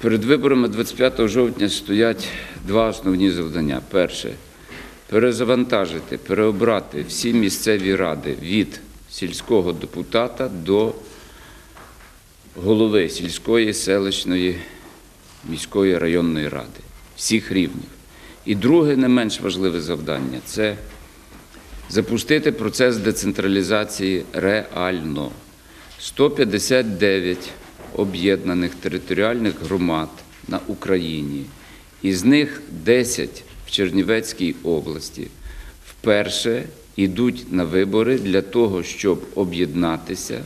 Перед виборами 25 жовтня стоять два основні завдання. Перше перезавантажити, переобрати всі місцеві ради від сільського депутата до голови сільської, селищної, міської районної ради всіх рівнів. І друге, не менш важливе завдання це запустити процес децентралізації реально. 159 об'єднаних територіальних громад на Україні, із них 10 в Чернівецькій області, вперше йдуть на вибори для того, щоб об'єднатися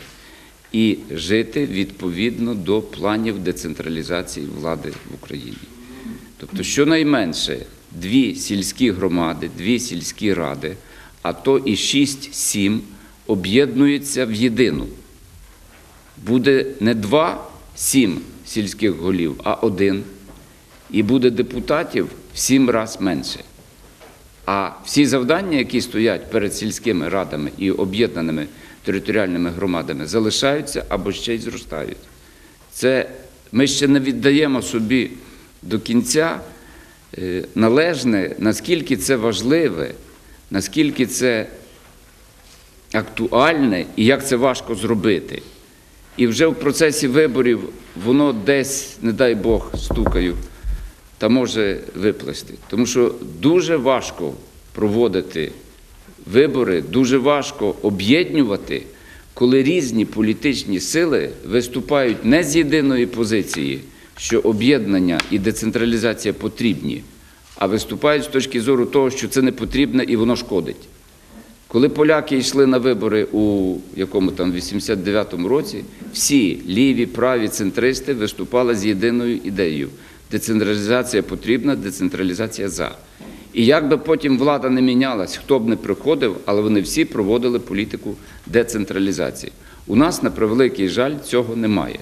і жити відповідно до планів децентралізації влади в Україні. Тобто, щонайменше дві сільські громади, дві сільські ради, а то і 6-7 об'єднуються в єдину. Буде не два, сім сільських голів, а один. І буде депутатів в сім разів менше. А всі завдання, які стоять перед сільськими радами і об'єднаними територіальними громадами, залишаються або ще й зростають. Це ми ще не віддаємо собі до кінця е, належне, наскільки це важливе, наскільки це актуальне і як це важко зробити. І вже в процесі виборів воно десь, не дай Бог, стукаю, та може виплести. Тому що дуже важко проводити вибори, дуже важко об'єднувати, коли різні політичні сили виступають не з єдиної позиції, що об'єднання і децентралізація потрібні, а виступають з точки зору того, що це не потрібно і воно шкодить. Коли поляки йшли на вибори у якому там 89-му році, всі ліві, праві, центристи виступали з єдиною ідеєю: децентралізація потрібна, децентралізація за. І як би потім влада не мінялась, хто б не приходив, але вони всі проводили політику децентралізації. У нас, на превеликий жаль, цього немає.